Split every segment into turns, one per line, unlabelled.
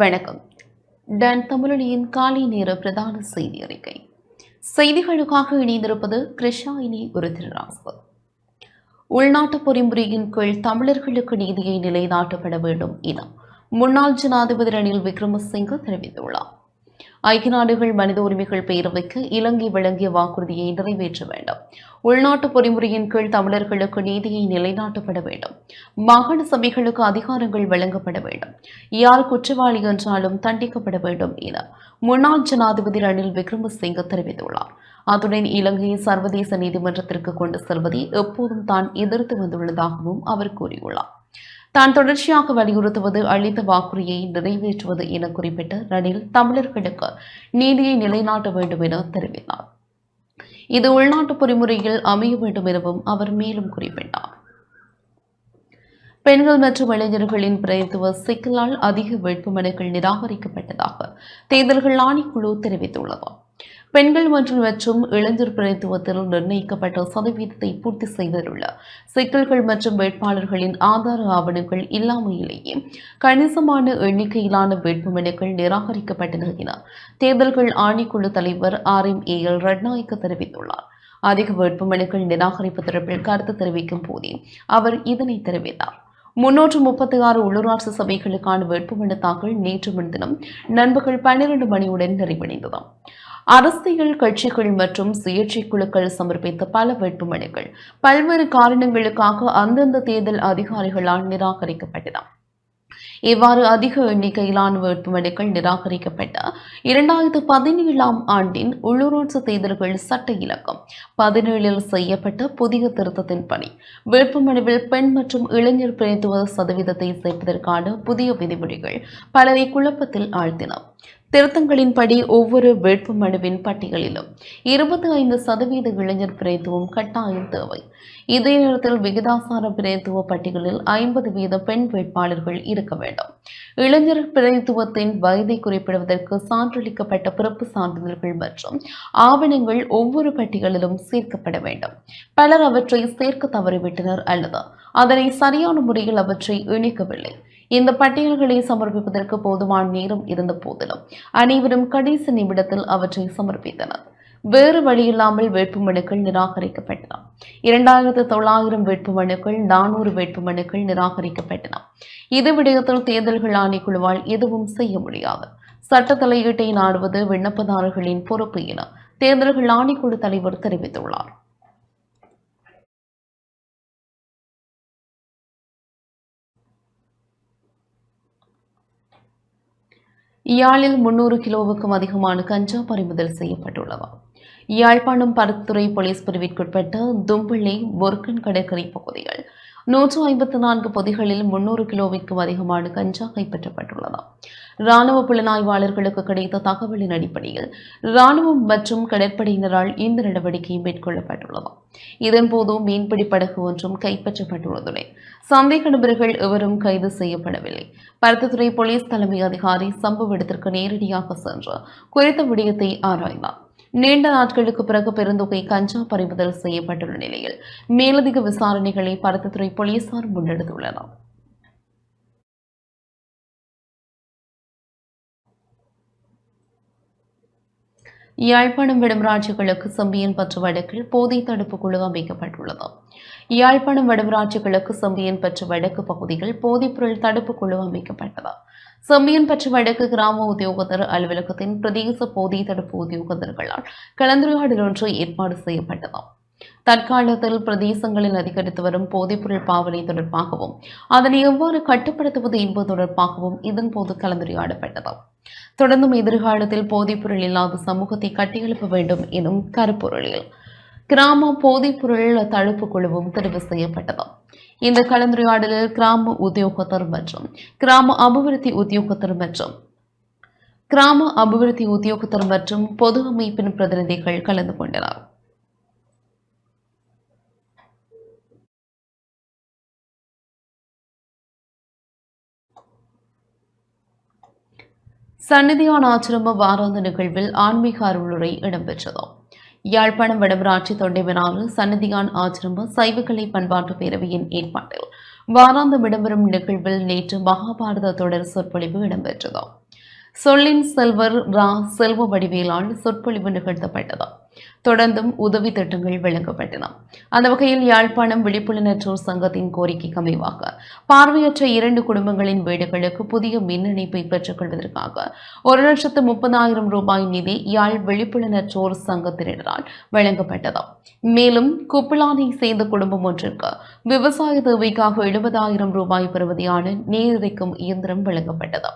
வணக்கம் டன் தமிழனியின் காலை நேர பிரதான செய்தி அறிக்கை செய்திகளுக்காக இணைந்திருப்பது கிருஷ்ணா இனி திருராசு உள்நாட்டு பொறிமுறையின் கீழ் தமிழர்களுக்கு நீதியை நிலைநாட்டப்பட வேண்டும் என முன்னாள் ஜனாதிபதி ரணில் விக்ரமசிங்க தெரிவித்துள்ளார் ஐக்கிய நாடுகள் மனித உரிமைகள் பேரவைக்கு இலங்கை வழங்கிய வாக்குறுதியை நிறைவேற்ற வேண்டும் உள்நாட்டு பொறிமுறையின் கீழ் தமிழர்களுக்கு நீதியை நிலைநாட்டப்பட வேண்டும் மாகாண சபைகளுக்கு அதிகாரங்கள் வழங்கப்பட வேண்டும் யார் குற்றவாளி என்றாலும் தண்டிக்கப்பட வேண்டும் என முன்னாள் ஜனாதிபதி ரணில் விக்ரமசிங்க தெரிவித்துள்ளார் அத்துடன் இலங்கையை சர்வதேச நீதிமன்றத்திற்கு கொண்டு செல்வதை எப்போதும் தான் எதிர்த்து வந்துள்ளதாகவும் அவர் கூறியுள்ளார் தான் தொடர்ச்சியாக வலியுறுத்துவது அளித்த வாக்குறுதியை நிறைவேற்றுவது என குறிப்பிட்ட ரணில் தமிழர்களுக்கு நீதியை நிலைநாட்ட வேண்டும் என தெரிவித்தார் இது உள்நாட்டு பொறிமுறையில் அமைய வேண்டும் எனவும் அவர் மேலும் குறிப்பிட்டார் பெண்கள் மற்றும் இளைஞர்களின் பிரதித்துவ சிக்கலால் அதிக வேட்புமனுக்கள் நிராகரிக்கப்பட்டதாக தேர்தல்கள் ஆணைக்குழு தெரிவித்துள்ளது பெண்கள் மற்றும் மற்றும் இளைஞர் பிரதித்துவத்தில் நிர்ணயிக்கப்பட்ட சதவீதத்தை பூர்த்தி செய்வதிலுள்ள சிக்கல்கள் மற்றும் வேட்பாளர்களின் ஆதார ஆவணங்கள் இல்லாமையிலேயே கணிசமான எண்ணிக்கையிலான வேட்புமனுக்கள் நிராகரிக்கப்பட்டன என தேர்தல்கள் ஆணைக்குழு தலைவர் R M A L Ratnayake தெரிவித்துள்ளார் அதிக வேட்புமனுக்கள் நிராகரிப்பு தொடர்பில் கருத்து தெரிவிக்கும் போதே அவர் இதனை தெரிவித்தார் முன்னூற்று முப்பத்தி ஆறு உள்ளூராட்சி சபைகளுக்கான வேட்புமனு தாக்கல் நேற்று முன்தினம் நண்பர்கள் பன்னிரண்டு மணியுடன் நிறைவடைந்தது அரசியல் கட்சிகள் மற்றும் சுயேட்சை குழுக்கள் சமர்ப்பித்த பல வேட்புமனுக்கள் பல்வேறு காரணங்களுக்காக அந்தந்த தேர்தல் அதிகாரிகளால் நிராகரிக்கப்பட்டன இவ்வாறு அதிக எண்ணிக்கையிலான வேட்புமனுக்கள் நிராகரிக்கப்பட்ட இரண்டாயிரத்து பதினேழாம் ஆண்டின் உள்ளூராட்சி தேர்தல்கள் சட்ட இலக்கம் பதினேழில் செய்யப்பட்ட புதிய திருத்தத்தின் பணி வேட்புமனுவில் பெண் மற்றும் இளைஞர் பிரித்துவ சதவீதத்தை சேர்ப்பதற்கான புதிய விதிமுறைகள் பலரை குழப்பத்தில் ஆழ்த்தின திருத்தங்களின்படி ஒவ்வொரு வேட்பு மனுவின் பட்டியலிலும் இருபத்தி ஐந்து சதவீத இளைஞர் பிரேத்துவம் கட்டாயம் தேவை இதே நேரத்தில் விகிதாசார பிரேத்துவ பட்டியலில் ஐம்பது வீத பெண் வேட்பாளர்கள் இருக்க வேண்டும் இளைஞர் பிரதித்துவத்தின் வயதை குறிப்பிடுவதற்கு சான்றளிக்கப்பட்ட பிறப்பு சான்றிதழ்கள் மற்றும் ஆவணங்கள் ஒவ்வொரு பட்டியலிலும் சேர்க்கப்பட வேண்டும் பலர் அவற்றை சேர்க்க தவறிவிட்டனர் அல்லது அதனை சரியான முறையில் அவற்றை இணைக்கவில்லை இந்த பட்டியல்களை சமர்ப்பிப்பதற்கு போதுமான நேரம் இருந்த போதிலும் அனைவரும் கடைசி நிமிடத்தில் அவற்றை சமர்ப்பித்தனர் வேறு வழியில்லாமல் வேட்புமனுக்கள் நிராகரிக்கப்பட்டன இரண்டாயிரத்து தொள்ளாயிரம் வேட்புமனுக்கள் நானூறு வேட்புமனுக்கள் நிராகரிக்கப்பட்டன இது விடயத்தில் தேர்தல்கள் ஆணைக்குழுவால் எதுவும் செய்ய முடியாது சட்ட தலையீட்டை நாடுவது விண்ணப்பதாரர்களின் பொறுப்பு என தேர்தல்கள் ஆணைக்குழு தலைவர் தெரிவித்துள்ளார் இயாழில் முன்னூறு கிலோவுக்கும் அதிகமான கஞ்சா பறிமுதல் செய்யப்பட்டுள்ளது யாழ்ப்பாணம் பருத்துறை போலீஸ் பிரிவிற்குட்பட்ட தும்பள்ளி பொர்கன் கடற்கரை பகுதிகள் நூற்று ஐம்பத்தி நான்கு பொதிகளில் முன்னூறு கிலோவிற்கும் அதிகமான கஞ்சா கைப்பற்றப்பட்டுள்ளது ராணுவ புலனாய்வாளர்களுக்கு கிடைத்த தகவலின் அடிப்படையில் ராணுவம் மற்றும் கடற்படையினரால் இந்த நடவடிக்கை மேற்கொள்ளப்பட்டுள்ளது இதன்போது மீன்பிடி படகு ஒன்றும் கைப்பற்றப்பட்டுள்ளதுடன் சந்தேக நபர்கள் எவரும் கைது செய்யப்படவில்லை பருத்தத்துறை போலீஸ் தலைமை அதிகாரி சம்பவ இடத்திற்கு நேரடியாக சென்று குறித்த விடயத்தை ஆராய்ந்தார் நீண்ட நாட்களுக்கு பிறகு பெருந்தொகை கஞ்சா பறிமுதல் செய்யப்பட்டுள்ள நிலையில் மேலதிக விசாரணைகளை பருத்தத்துறை போலீசார் முன்னெடுத்துள்ளனர் யாழ்ப்பாணம் வடமராட்சிகளுக்கு செம்பியன் பற்று வழக்கில் போதை தடுப்பு குழு அமைக்கப்பட்டுள்ளது யாழ்ப்பாணம் வடமராட்சிகளுக்கு செம்பியன் பற்று வடக்கு பகுதியில் போதைப்பொருள் தடுப்பு குழு அமைக்கப்பட்டது செம்பியன்பற்று வடக்கு கிராம உத்தியோகத்தர் அலுவலகத்தின் பிரதேச போதிய தடுப்பு உத்தியோகத்தர்களால் கலந்துரையாடல் ஒன்று ஏற்பாடு செய்யப்பட்டதாம் தற்காலத்தில் பிரதேசங்களில் அதிகரித்து வரும் போதைப்பொருள் பாவனை தொடர்பாகவும் அதனை எவ்வாறு கட்டுப்படுத்துவது என்பது தொடர்பாகவும் இதன் போது கலந்துரையாடப்பட்டது தொடர்ந்தும் எதிர்காலத்தில் போதைப்பொருள் இல்லாத சமூகத்தை கட்டியெழுப்ப வேண்டும் எனும் கருப்பொருளில் கிராம போதைப்பொருள் தடுப்பு குழுவும் தெரிவு செய்யப்பட்டது இந்த கலந்துரையாடலில் கிராம உத்தியோகத்தர் மற்றும் கிராம அபிவிருத்தி உத்தியோகத்தர் மற்றும் கிராம அபிவிருத்தி உத்தியோகத்தர் மற்றும் பொது அமைப்பின் பிரதிநிதிகள் கலந்து கொண்டனர் சன்னிதியான ஆச்சிரம வாராந்த நிகழ்வில் ஆன்மீக அருளுரை இடம்பெற்றதாம் யாழ்ப்பாணம் தொண்டை விழாவில் சன்னதிகான் ஆசிரம சைவக்கலை பண்பாட்டு பேரவையின் ஏற்பாட்டில் வாராந்த விடம்பெறும் நிகழ்வில் நேற்று மகாபாரத தொடர் சொற்பொழிவு இடம்பெற்றது சொல்லின் செல்வர் ரா செல்வ வடிவேலால் சொற்பொழிவு நிகழ்த்தப்பட்டதாம் தொடர்ந்தும் உதவி திட்டங்கள் வழங்கப்பட்டன அந்த வகையில் யாழ்ப்பாணம் விழிப்புணர்வு சங்கத்தின் கோரிக்கை அமைவாக பார்வையற்ற இரண்டு குடும்பங்களின் வீடுகளுக்கு புதிய மின் இணைப்பை பெற்றுக் கொள்வதற்காக ஒரு லட்சத்து முப்பதாயிரம் ரூபாய் நிதி யாழ் விழிப்புணர்வு சங்கத்தினரால் வழங்கப்பட்டது மேலும் குப்பிளானை சேர்ந்த குடும்பம் ஒன்றிற்கு விவசாய தேவைக்காக எழுபதாயிரம் ரூபாய் பெறுவதையான நேரிழைக்கும் இயந்திரம் வழங்கப்பட்டது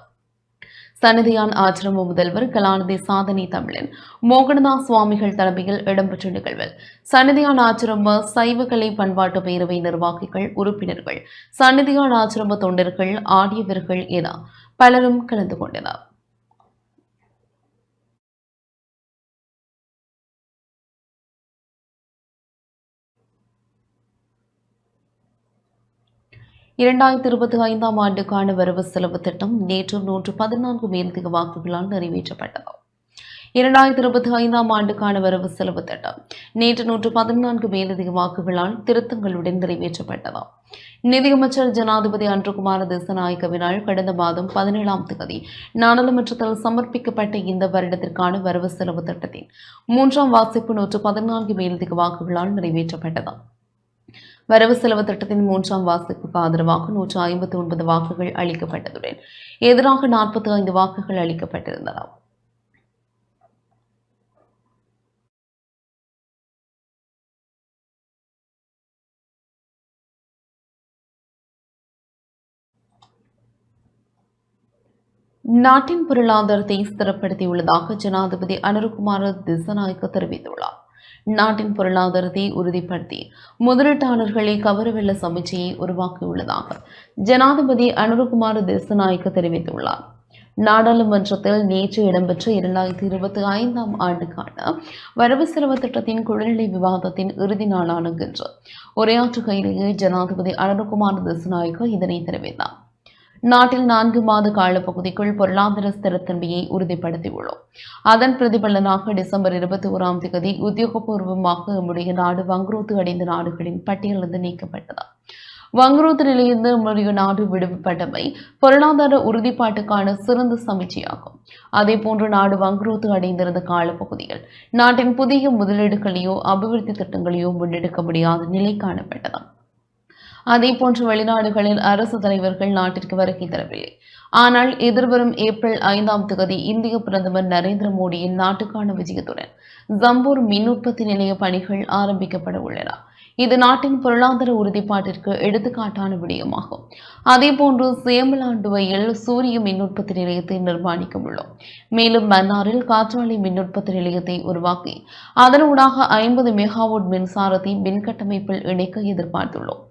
சன்னதியான் ஆசிரம முதல்வர் கலாநிதி சாதனை தமிழன் மோகனதாஸ் சுவாமிகள் தலைமையில் இடம்பெற்ற நிகழ்வில் சன்னதியான் ஆசிரம சைவகலை பண்பாட்டு பேரவை நிர்வாகிகள் உறுப்பினர்கள் சன்னதியான் ஆசிரம தொண்டர்கள் ஆடியவர்கள் என பலரும் கலந்து கொண்டனர் இரண்டாயிரத்தி இருபத்தி ஐந்தாம் ஆண்டுக்கான வரவு செலவு திட்டம் நேற்று நூற்று பதினான்கு மேல்திக வாக்குகளால் நிறைவேற்றப்பட்டது இரண்டாயிரத்தி இருபத்தி ஐந்தாம் ஆண்டுக்கான வரவு செலவு திட்டம் நேற்று நூற்று பதினான்கு மேலதிக வாக்குகளால் திருத்தங்களுடன் நிறைவேற்றப்பட்டது நிதியமைச்சர் ஜனாதிபதி அன்றுகுமார தேசநாயகவினால் கடந்த மாதம் பதினேழாம் தேதி நாடாளுமன்றத்தில் சமர்ப்பிக்கப்பட்ட இந்த வருடத்திற்கான வரவு செலவு திட்டத்தின் மூன்றாம் வாசிப்பு நூற்று பதினான்கு மேலதிக வாக்குகளால் நிறைவேற்றப்பட்டது வரவு செலவு திட்டத்தின் மூன்றாம் வாசிப்புக்கு ஆதரவாக நூற்று ஐம்பத்தி ஒன்பது வாக்குகள் அளிக்கப்பட்டதுடன் எதிராக நாற்பத்தி ஐந்து வாக்குகள் அளிக்கப்பட்டிருந்ததாகும் நாட்டின் பொருளாதாரத்தை ஸ்திரப்படுத்தியுள்ளதாக ஜனாதிபதி அனுருகுமார திசநாயக்க தெரிவித்துள்ளார் நாட்டின் பொருளாதாரத்தை உறுதிப்படுத்தி முதலீட்டாளர்களை கவரவில்ல சமிச்சையை உருவாக்கியுள்ளதாக ஜனாதிபதி அனுரகுமார் தேசநாயக்க தெரிவித்துள்ளார் நாடாளுமன்றத்தில் நேற்று இடம்பெற்ற இரண்டாயிரத்தி இருபத்தி ஐந்தாம் ஆண்டுக்கான வரவு செலவு திட்டத்தின் குழநிலை விவாதத்தின் இறுதி நாளான இன்று உரையாற்றுகையிலேயே ஜனாதிபதி அனுரகுமார் தேசநாயக்க இதனை தெரிவித்தார் நாட்டில் நான்கு மாத காலப்பகுதிக்குள் பொருளாதார ஸ்திரத்தன்மையை உறுதிப்படுத்தியுள்ளோம் அதன் பிரதிபலனாக டிசம்பர் இருபத்தி ஓராம் தேதி உத்தியோகபூர்வமாக நம்முடைய நாடு வங்குரோத்து அடைந்த நாடுகளின் பட்டியலிருந்து வங்குரோத்து நிலையிலிருந்து நம்முடைய நாடு விடுவிப்பட்டமை பொருளாதார உறுதிப்பாட்டுக்கான சிறந்த சமீச்சையாகும் அதே போன்று நாடு வங்குரோத்து அடைந்திருந்த காலப்பகுதிகள் நாட்டின் புதிய முதலீடுகளையோ அபிவிருத்தி திட்டங்களையோ முன்னெடுக்க முடியாத நிலை காணப்பட்டதாம் அதே போன்று வெளிநாடுகளில் அரசு தலைவர்கள் நாட்டிற்கு வருகை தரவில்லை ஆனால் எதிர்வரும் ஏப்ரல் ஐந்தாம் தேதி இந்திய பிரதமர் நரேந்திர மோடியின் நாட்டுக்கான விஜயத்துடன் ஜம்பூர் மின் உற்பத்தி நிலைய பணிகள் ஆரம்பிக்கப்பட உள்ளன இது நாட்டின் பொருளாதார உறுதிப்பாட்டிற்கு எடுத்துக்காட்டான விடயமாகும் அதே போன்று சேமலாண்டுவையில் சூரிய மின் உற்பத்தி நிலையத்தை நிர்மாணிக்க உள்ளோம் மேலும் மன்னாரில் காற்றாலை மின் உற்பத்தி நிலையத்தை உருவாக்கி அதனூடாக ஐம்பது மெகாவோட் மின்சாரத்தை மின்கட்டமைப்பில் இணைக்க எதிர்பார்த்துள்ளோம்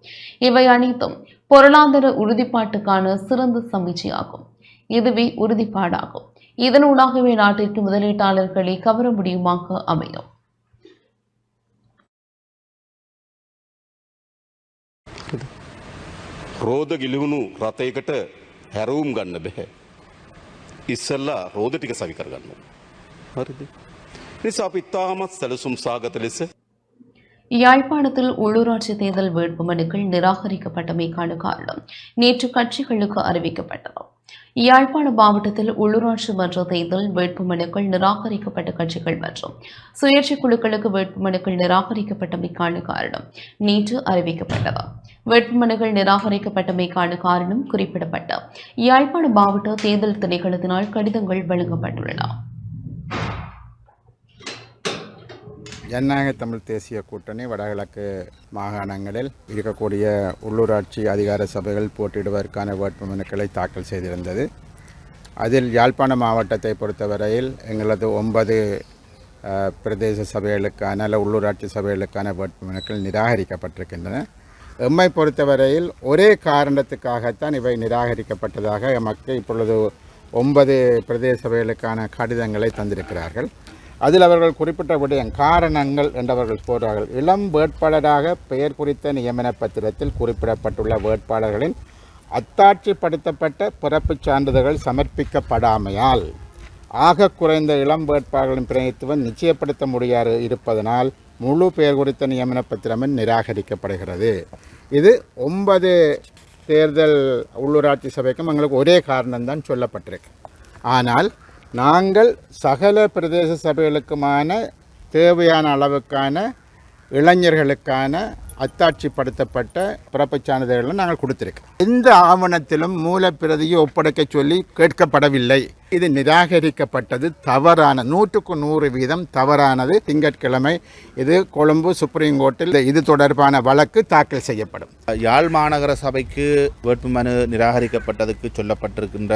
இவை அனைத்தும் பொருளாதார உறுதிப்பாட்டுக்கான சிறந்த சமீச்சையாகும் இதுவே உறுதிப்பாடாகும் இதனூடாகவே நாட்டிற்கு முதலீட்டாளர்களை கவர முடியுமாக அமையும் මොකද. රෝධ ගිලිවුණු රථයකට හැරවුම් ගන්න බැහැ. ඉස්සල්ලා රෝධ ටික සවි කරගන්න. හරිද. නිසා අපි ඉතාමත් සැලසුම් සාගත ලෙස யாழ்ப்பாணத்தில் உள்ளூராட்சி தேர்தல் வேட்புமனுக்கள் நிராகரிக்கப்பட்டமைக்கான காரணம் நேற்று கட்சிகளுக்கு அறிவிக்கப்பட்டது யாழ்ப்பாண மாவட்டத்தில் உள்ளூராட்சி மன்ற தேர்தல் வேட்புமனுக்கள் நிராகரிக்கப்பட்ட கட்சிகள் மற்றும் சுயேட்சை குழுக்களுக்கு வேட்புமனுக்கள் நிராகரிக்கப்பட்டமைக்கான காரணம் நேற்று அறிவிக்கப்பட்டது வேட்புமனுகள் நிராகரிக்கப்பட்டமைக்கான காரணம் குறிப்பிடப்பட்ட யாழ்ப்பாண மாவட்ட தேர்தல் திணைக்களத்தினால் கடிதங்கள் வழங்கப்பட்டுள்ளன
ஜனநாயக தமிழ் தேசிய கூட்டணி வடகிழக்கு மாகாணங்களில் இருக்கக்கூடிய உள்ளூராட்சி அதிகார சபைகள் போட்டியிடுவதற்கான வேட்புமனுக்களை தாக்கல் செய்திருந்தது அதில் யாழ்ப்பாண மாவட்டத்தை பொறுத்தவரையில் எங்களது ஒன்பது பிரதேச சபைகளுக்கான அல்ல உள்ளூராட்சி சபைகளுக்கான வேட்புமனுக்கள் நிராகரிக்கப்பட்டிருக்கின்றன எம்மை பொறுத்தவரையில் ஒரே காரணத்துக்காகத்தான் இவை நிராகரிக்கப்பட்டதாக எமக்கு இப்பொழுது ஒன்பது பிரதேச சபைகளுக்கான கடிதங்களை தந்திருக்கிறார்கள் அதில் அவர்கள் குறிப்பிட்ட விடயம் காரணங்கள் என்றவர்கள் கூறுவார்கள் இளம் வேட்பாளராக பெயர் குறித்த நியமன பத்திரத்தில் குறிப்பிடப்பட்டுள்ள வேட்பாளர்களின் அத்தாட்சிப்படுத்தப்பட்ட பிறப்புச் சான்றிதழ்கள் சமர்ப்பிக்கப்படாமையால் ஆக குறைந்த இளம் வேட்பாளர்களின் பிரதித்துவம் நிச்சயப்படுத்த முடியாது இருப்பதனால் முழு பெயர் குறித்த நியமன பத்திரமும் நிராகரிக்கப்படுகிறது இது ஒன்பது தேர்தல் உள்ளூராட்சி சபைக்கும் எங்களுக்கு ஒரே காரணம்தான் சொல்லப்பட்டிருக்கு ஆனால் நாங்கள் சகல பிரதேச சபைகளுக்குமான தேவையான அளவுக்கான இளைஞர்களுக்கான அத்தாட்சிப்படுத்தப்பட்ட பிறப்பு சான்றிதழ்களும் நாங்கள் கொடுத்திருக்கோம் எந்த ஆவணத்திலும் மூலப்பிரதியை ஒப்படைக்க சொல்லி கேட்கப்படவில்லை இது நிராகரிக்கப்பட்டது தவறான நூற்றுக்கு நூறு வீதம் தவறானது திங்கட்கிழமை இது கொழும்பு சுப்ரீம் கோர்ட்டில் இது தொடர்பான வழக்கு தாக்கல் செய்யப்படும் யாழ் மாநகர சபைக்கு வேட்புமனு நிராகரிக்கப்பட்டதுக்கு சொல்லப்பட்டிருக்கின்ற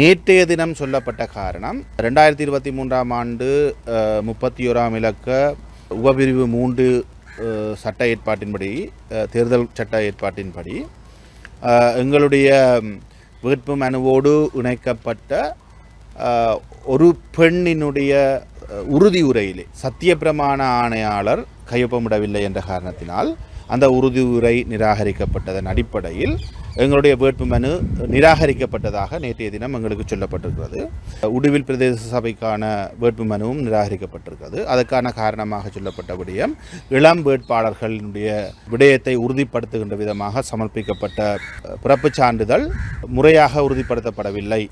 நேற்றைய தினம் சொல்லப்பட்ட காரணம் ரெண்டாயிரத்தி இருபத்தி மூன்றாம் ஆண்டு முப்பத்தி ஓராம் இலக்க உபபிரிவு மூன்று சட்ட ஏற்பாட்டின்படி தேர்தல் சட்ட ஏற்பாட்டின்படி எங்களுடைய வேட்பு மனுவோடு இணைக்கப்பட்ட ஒரு பெண்ணினுடைய உறுதி உரையிலே சத்தியப்பிரமாண ஆணையாளர் கையொப்பமிடவில்லை என்ற காரணத்தினால் அந்த உறுதி உரை நிராகரிக்கப்பட்டதன் அடிப்படையில் எங்களுடைய வேட்பு மனு நிராகரிக்கப்பட்டதாக நேற்றைய தினம் எங்களுக்கு சொல்லப்பட்டிருக்கிறது உடுவில் பிரதேச சபைக்கான வேட்பு மனுவும் நிராகரிக்கப்பட்டிருக்கிறது அதற்கான காரணமாக சொல்லப்பட்ட விடயம் இளம் வேட்பாளர்களினுடைய விடயத்தை உறுதிப்படுத்துகின்ற விதமாக சமர்ப்பிக்கப்பட்ட பிறப்பு சான்றிதழ் முறையாக உறுதிப்படுத்தப்படவில்லை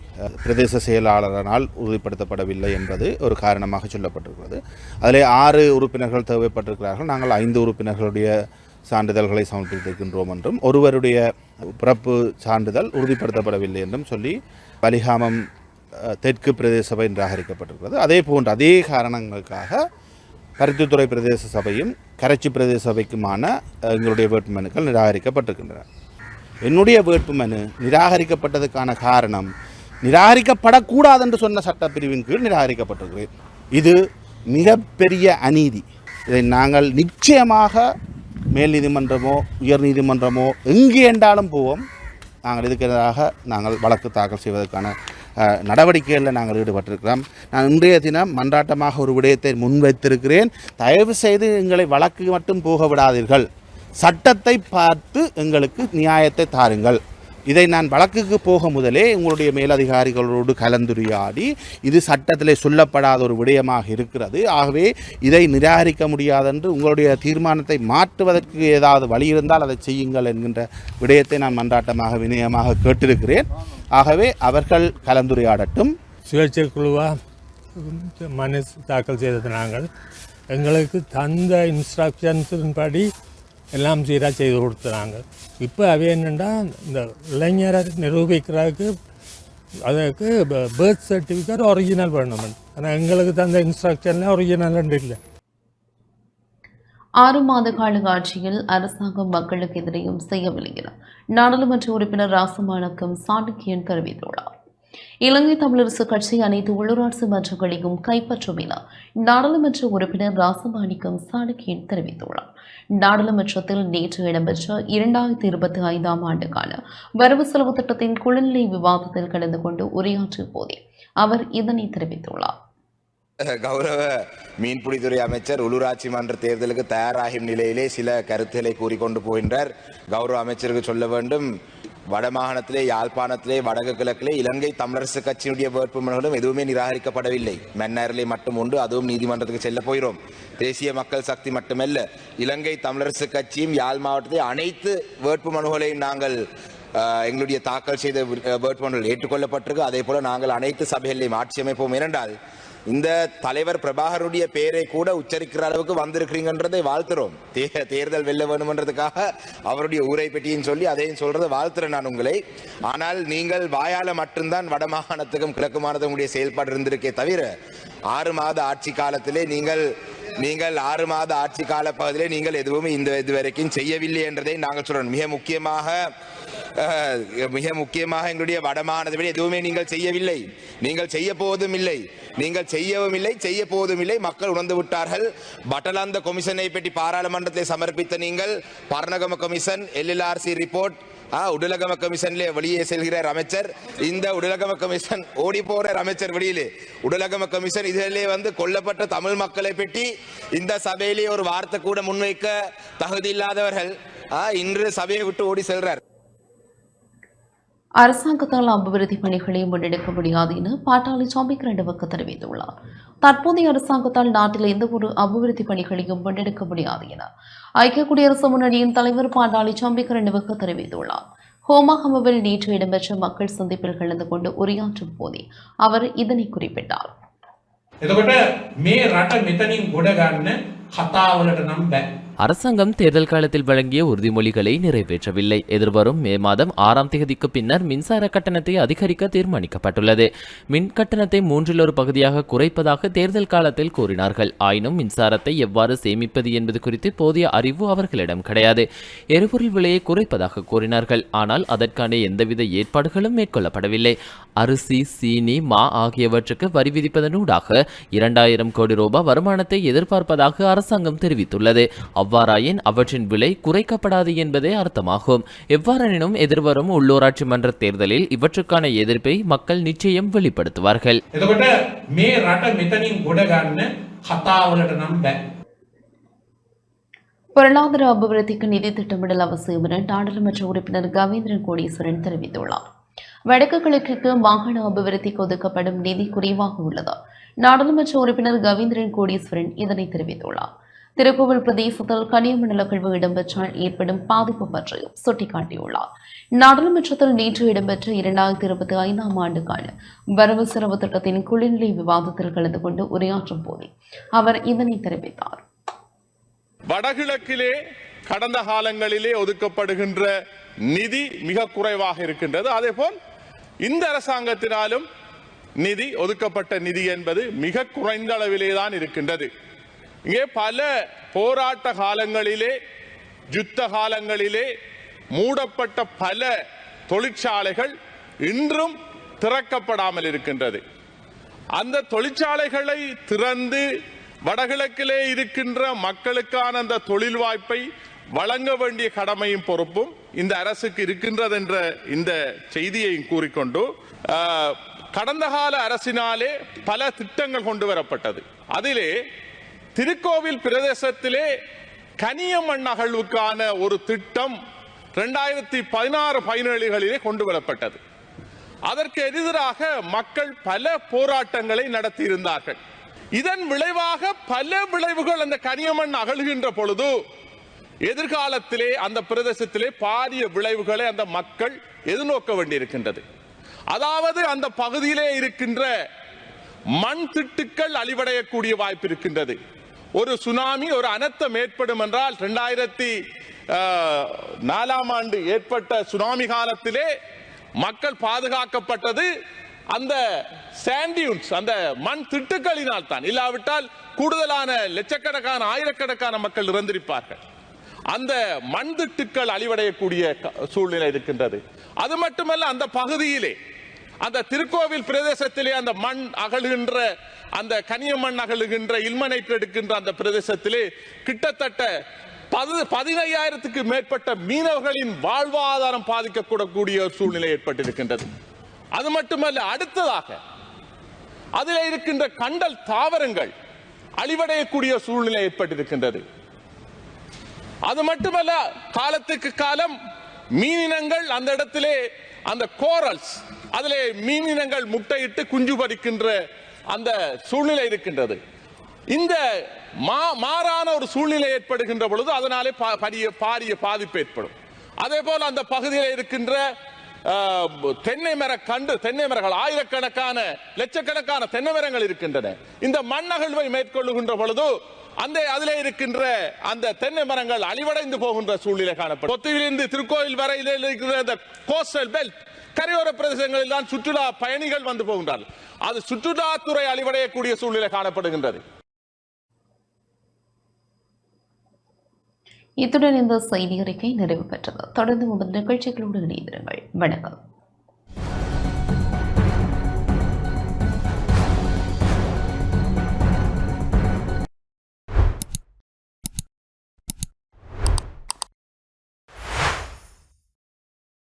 பிரதேச செயலாளரனால் உறுதிப்படுத்தப்படவில்லை என்பது ஒரு காரணமாக சொல்லப்பட்டிருக்கிறது அதில் ஆறு உறுப்பினர்கள் தேவைப்பட்டிருக்கிறார்கள் நாங்கள் ஐந்து உறுப்பினர்களுடைய சான்றிதழ்களை சமர்ப்பித்திருக்கின்றோம் என்றும் ஒருவருடைய பிறப்பு சான்றிதழ் உறுதிப்படுத்தப்படவில்லை என்றும் சொல்லி பலிகாமம் தெற்கு பிரதேச சபை நிராகரிக்கப்பட்டிருக்கிறது அதே போன்ற அதே காரணங்களுக்காக பருத்தித்துறை பிரதேச சபையும் கரைச்சி பிரதேச சபைக்குமான எங்களுடைய வேட்பு மனுக்கள் நிராகரிக்கப்பட்டிருக்கின்றன என்னுடைய வேட்பு மனு நிராகரிக்கப்பட்டதுக்கான காரணம் நிராகரிக்கப்படக்கூடாது என்று சொன்ன சட்டப்பிரிவின் கீழ் நிராகரிக்கப்பட்டிருக்கிறேன் இது மிகப்பெரிய அநீதி இதை நாங்கள் நிச்சயமாக மேல் நீதிமன்றமோ உயர் நீதிமன்றமோ எங்கே என்றாலும் போவோம் நாங்கள் இதுக்கெதிராக நாங்கள் வழக்கு தாக்கல் செய்வதற்கான நடவடிக்கைகளில் நாங்கள் ஈடுபட்டிருக்கிறோம் நான் இன்றைய தினம் மன்றாட்டமாக ஒரு விடயத்தை முன்வைத்திருக்கிறேன் தயவு செய்து எங்களை வழக்கு மட்டும் போக விடாதீர்கள் சட்டத்தை பார்த்து எங்களுக்கு நியாயத்தை தாருங்கள் இதை நான் வழக்குக்கு போக முதலே உங்களுடைய மேலதிகாரிகளோடு கலந்துரையாடி இது சட்டத்தில் சொல்லப்படாத ஒரு விடயமாக இருக்கிறது ஆகவே இதை நிராகரிக்க முடியாதென்று உங்களுடைய தீர்மானத்தை மாற்றுவதற்கு ஏதாவது வழி இருந்தால் அதை செய்யுங்கள் என்கின்ற விடயத்தை நான் மன்றாட்டமாக வினயமாக கேட்டிருக்கிறேன் ஆகவே அவர்கள் கலந்துரையாடட்டும்
சுயேட்சை குழுவாக மனு தாக்கல் செய்தது நாங்கள் எங்களுக்கு தந்த இன்ஸ்ட்ரக்ஷன்ஸின் படி எல்லாம் சீராக செய்து கொடுத்துறாங்க இப்போ அவை என்னென்னா இந்த இளைஞரை நிரூபிக்கிறதுக்கு அதுக்கு பேர்த் சர்டிஃபிகேட் ஒரிஜினல் வேணும் ஆனால் எங்களுக்கு தந்த இன்ஸ்ட்ரக்ஷன்ல ஒரிஜினல் இல்லை
ஆறு மாத கால ஆட்சியில் அரசாங்கம் மக்களுக்கு எதிரையும் செய்யவில்லை என நாடாளுமன்ற உறுப்பினர் ராசமாணக்கம் சாணக்கியன் தெரிவித்துள்ளார் இலங்கை தமிழரசு கட்சி அனைத்து உள்ளூராட்சி மன்றங்களையும் கைப்பற்றும் என நாடாளுமன்ற உறுப்பினர் ராசமாணிக்கம் சாணக்கியன் தெரிவித்துள்ளார் நாடாளுமன்றத்தில் நேற்று இடம்பெற்ற இரண்டாயிரத்தி இருபத்தி ஐந்தாம் ஆண்டுக்கான வரவு செலவு திட்டத்தின் குழநிலை விவாதத்தில் கலந்து கொண்டு உரையாற்றிய போதே அவர் இதனை தெரிவித்துள்ளார்
கௌரவ மீன்பிடித்துறை அமைச்சர் உள்ளூராட்சி மன்ற தேர்தலுக்கு தயாராகும் நிலையிலே சில கருத்துக்களை கூறிக்கொண்டு போகின்றார் கௌரவ அமைச்சருக்கு சொல்ல வேண்டும் வடமாகாணத்திலே யாழ்ப்பாணத்திலே வடக்கு கிழக்கிலே இலங்கை தமிழரசு கட்சியினுடைய வேட்புமனுகளும் எதுவுமே நிராகரிக்கப்படவில்லை மன்னாரிலே மட்டும் உண்டு அதுவும் நீதிமன்றத்துக்கு செல்ல போகிறோம் தேசிய மக்கள் சக்தி மட்டுமல்ல இலங்கை தமிழரசு கட்சியும் யாழ் மாவட்டத்தில் அனைத்து வேட்புமனுகளையும் நாங்கள் எங்களுடைய தாக்கல் செய்த வேட்புமனுகள் ஏற்றுக்கொள்ளப்பட்டிருக்கு அதே போல நாங்கள் அனைத்து சபைகளையும் ஆட்சி அமைப்போம் இரண்டால் இந்த தலைவர் பிரபாகருடைய பெயரை கூட உச்சரிக்கிற அளவுக்கு வந்திருக்கிறீங்கன்றதை வாழ்த்துறோம் தே தேர்தல் வெல்ல வேணுமன்றதுக்காக அவருடைய ஊரை பெட்டியும் சொல்லி அதையும் சொல்றது வாழ்த்துறேன் நான் உங்களை ஆனால் நீங்கள் வாயால் மட்டும்தான் வடமாகாணத்துக்கும் கிழக்கு மாநிலத்தினுடைய செயல்பாடு இருந்திருக்கே தவிர ஆறு மாத ஆட்சி காலத்திலே நீங்கள் நீங்கள் ஆறு மாத ஆட்சி கால பகுதியிலே நீங்கள் எதுவும் இந்த இது வரைக்கும் செய்யவில்லை என்றதை நாங்கள் சொல்றோம் மிக முக்கியமாக மிக முக்கியமாக எங்களுடைய வடமானதை எதுவுமே நீங்கள் செய்யவில்லை நீங்கள் செய்ய போவதும் இல்லை நீங்கள் செய்யவும் இல்லை செய்ய போவதும் இல்லை மக்கள் உணர்ந்து விட்டார்கள் பட்டலாந்த கொமிஷனை பற்றி பாராளுமன்றத்தை சமர்ப்பித்த நீங்கள் Paranagama commission LLRC report Udalagama கமிஷன்ல வெளியே செல்கிறார் அமைச்சர் இந்த உடலகம கமிஷன் ஓடி போற அமைச்சர் வெளியிலே உடலகம கமிஷன் இதிலே வந்து கொல்லப்பட்ட தமிழ் மக்களை பற்றி இந்த சபையிலே ஒரு வார்த்தை கூட முன்வைக்க தகுதி இல்லாதவர்கள் இன்று சபையை விட்டு ஓடி செல்றார்
அரசாங்கத்தால் அபிவிருத்தி பணிகளை முன்னெடுக்க முடியாது என பாட்டாளி சாமி கிரண்டவக்கு தெரிவித்துள்ளார் தற்போதைய அரசாங்கத்தால் நாட்டில் எந்த ஒரு அபிவிருத்தி பணிகளையும் முன்னெடுக்க முடியாது என ஐக்கிய குடியரசு முன்னணியின் தலைவர் பாட்டாளி சாமி கிரண்டவக்கு தெரிவித்துள்ளார் ஹோமஹமவில் நேற்று இடம்பெற்ற மக்கள் சந்திப்பில் கலந்து கொண்டு உரையாற்றும் போதே அவர் இதனை குறிப்பிட்டார்
එතකොට මේ රට මෙතනින් ගොඩ ගන්න කතාවලට නම්
அரசாங்கம் தேர்தல் காலத்தில் வழங்கிய உறுதிமொழிகளை நிறைவேற்றவில்லை எதிர்வரும் மே மாதம் ஆறாம் தேதிக்கு பின்னர் மின்சார கட்டணத்தை அதிகரிக்க தீர்மானிக்கப்பட்டுள்ளது மின் கட்டணத்தை மூன்றில் ஒரு பகுதியாக குறைப்பதாக தேர்தல் காலத்தில் கூறினார்கள் ஆயினும் மின்சாரத்தை எவ்வாறு சேமிப்பது என்பது குறித்து போதிய அறிவு அவர்களிடம் கிடையாது எரிபொருள் விலையை குறைப்பதாக கூறினார்கள் ஆனால் அதற்கான எந்தவித ஏற்பாடுகளும் மேற்கொள்ளப்படவில்லை அரிசி சீனி மா ஆகியவற்றுக்கு வரி விதிப்பதனூடாக இரண்டாயிரம் கோடி ரூபாய் வருமானத்தை எதிர்பார்ப்பதாக அரசாங்கம் தெரிவித்துள்ளது அவ்வாறாயின் அவற்றின் விலை குறைக்கப்படாது என்பதே அர்த்தமாகும் எவ்வாறெனினும் எதிர்வரும் உள்ளூராட்சி மன்ற தேர்தலில் இவற்றுக்கான எதிர்ப்பை மக்கள் நிச்சயம் வெளிப்படுத்துவார்கள்
பொருளாதார அபிவிருத்திக்கு நிதி திட்டமிடல் அவசியம் என நாடாளுமன்ற உறுப்பினர் கவேந்திரன் கோடீஸ்வரன் தெரிவித்துள்ளார் வடக்கு கிழக்கிற்கு மாகாண அபிவிருத்திக்கு ஒதுக்கப்படும் நிதி குறைவாக உள்ளது நாடாளுமன்ற உறுப்பினர் கவீந்திரன் கோடீஸ்வரன் இதனை தெரிவித்துள்ளார் திருப்புவல் பிரதேசத்தில் கனியம நிலக்கழிவு இடம்பெற்றால் ஏற்படும் பாதிப்பு பற்றியும் சுட்டிக்காட்டியுள்ளார் நாடாளுமன்றத்தில் நேற்று இடம்பெற்ற இரண்டாயிரத்தி இருபத்தி ஐந்தாம் ஆண்டுக்கான வரவு செலவு திட்டத்தின் குளிர்நிலை விவாதத்தில் கலந்து கொண்டு உரையாற்றும் போது அவர் இதனை தெரிவித்தார்
வடகிழக்கிலே கடந்த காலங்களிலே ஒதுக்கப்படுகின்ற நிதி மிக குறைவாக இருக்கின்றது அதே போல் இந்த அரசாங்கத்தினாலும் நிதி ஒதுக்கப்பட்ட நிதி என்பது மிக குறைந்த அளவிலே தான் இருக்கின்றது இங்கே பல போராட்ட காலங்களிலே யுத்த காலங்களிலே மூடப்பட்ட பல தொழிற்சாலைகள் இன்றும் திறக்கப்படாமல் இருக்கின்றது அந்த தொழிற்சாலைகளை திறந்து வடகிழக்கிலே இருக்கின்ற மக்களுக்கான அந்த தொழில் வாய்ப்பை வழங்க வேண்டிய கடமையும் பொறுப்பும் இந்த அரசுக்கு இருக்கின்றது என்ற இந்த செய்தியையும் கூறிக்கொண்டு கடந்த கால அரசினாலே பல திட்டங்கள் கொண்டு வரப்பட்டது அதிலே திருக்கோவில் பிரதேசத்திலே மண் நகழ்வுக்கான ஒரு திட்டம் ரெண்டாயிரத்தி பதினாறு பயனாளிகளிலே கொண்டு வரப்பட்டது அதற்கு எதிராக மக்கள் பல போராட்டங்களை நடத்தியிருந்தார்கள் இதன் விளைவாக பல விளைவுகள் அந்த கனியமண் அகழ்கின்ற பொழுது எதிர்காலத்திலே அந்த பிரதேசத்திலே பாரிய விளைவுகளை அந்த மக்கள் எதிர்நோக்க வேண்டியிருக்கின்றது அதாவது அந்த பகுதியிலே இருக்கின்ற மண் திட்டுக்கள் அழிவடையக்கூடிய வாய்ப்பு இருக்கின்றது ஒரு சுனாமி ஒரு அனர்த்தம் ஏற்படும் என்றால் இரண்டாயிரத்தி நாலாம் ஆண்டு ஏற்பட்ட சுனாமி காலத்திலே மக்கள் பாதுகாக்கப்பட்டது அந்த சாண்டியூன்ஸ் அந்த மண் திட்டுக்களினால் தான் இல்லாவிட்டால் கூடுதலான லட்சக்கணக்கான ஆயிரக்கணக்கான மக்கள் இறந்திருப்பார்கள் அந்த மண் திட்டுக்கள் அழிவடையக்கூடிய சூழ்நிலை இருக்கின்றது அது மட்டுமல்ல அந்த பகுதியிலே அந்த திருக்கோவில் பிரதேசத்திலே அந்த மண் அகழுகின்ற அந்த கனியமண் அகழுகின்ற இல்மனைட் எடுக்கின்ற அந்த பிரதேசத்திலே கிட்டத்தட்ட பது பதினையாயிரத்துக்கு மேற்பட்ட மீனவர்களின் வாழ்வாதாரம் பாதிக்கக்கூடக்கூடிய ஒரு சூழ்நிலை ஏற்பட்டிருக்கின்றது அது மட்டுமல்ல அடுத்ததாக அதில் இருக்கின்ற கண்டல் தாவரங்கள் அழிவடையக்கூடிய சூழ்நிலை ஏற்பட்டிருக்கின்றது அது மட்டுமல்ல காலத்துக்கு காலம் மீனினங்கள் அந்த இடத்திலே அந்த கோரல்ஸ் அதிலே மீனினங்கள் முட்டையிட்டு குஞ்சு பறிக்கின்ற அந்த சூழ்நிலை இருக்கின்றது இந்த மாறான ஒரு சூழ்நிலை ஏற்படுகின்ற பொழுது அதனாலே பரிய பாரிய பாதிப்பு ஏற்படும் அதே போல அந்த பகுதியில் இருக்கின்ற தென்னை மர கண்டு தென்னை மரங்கள் ஆயிரக்கணக்கான லட்சக்கணக்கான தென்னை மரங்கள் இருக்கின்றன இந்த மண்ணகழ்வை மேற்கொள்ளுகின்ற பொழுது அந்த அதிலே இருக்கின்ற அந்த தென்னை மரங்கள் அழிவடைந்து போகின்ற சூழ்நிலை காணப்படும் கொத்துவிலிருந்து திருக்கோயில் வரையில் இருக்கிற கோஸ்டல் பெல்ட் கரையோர பிரதேசங்களில் தான் சுற்றுலா பயணிகள் வந்து போகின்றார்கள் அது சுற்றுலாத்துறை அழிவடையக்கூடிய சூழ்நிலை காணப்படுகின்றது
இத்துடன் இந்த செய்தி அறிக்கை நிறைவு பெற்றது தொடர்ந்து உமது நிகழ்ச்சிகளோடு இணைந்திருங்கள் வணக்கம்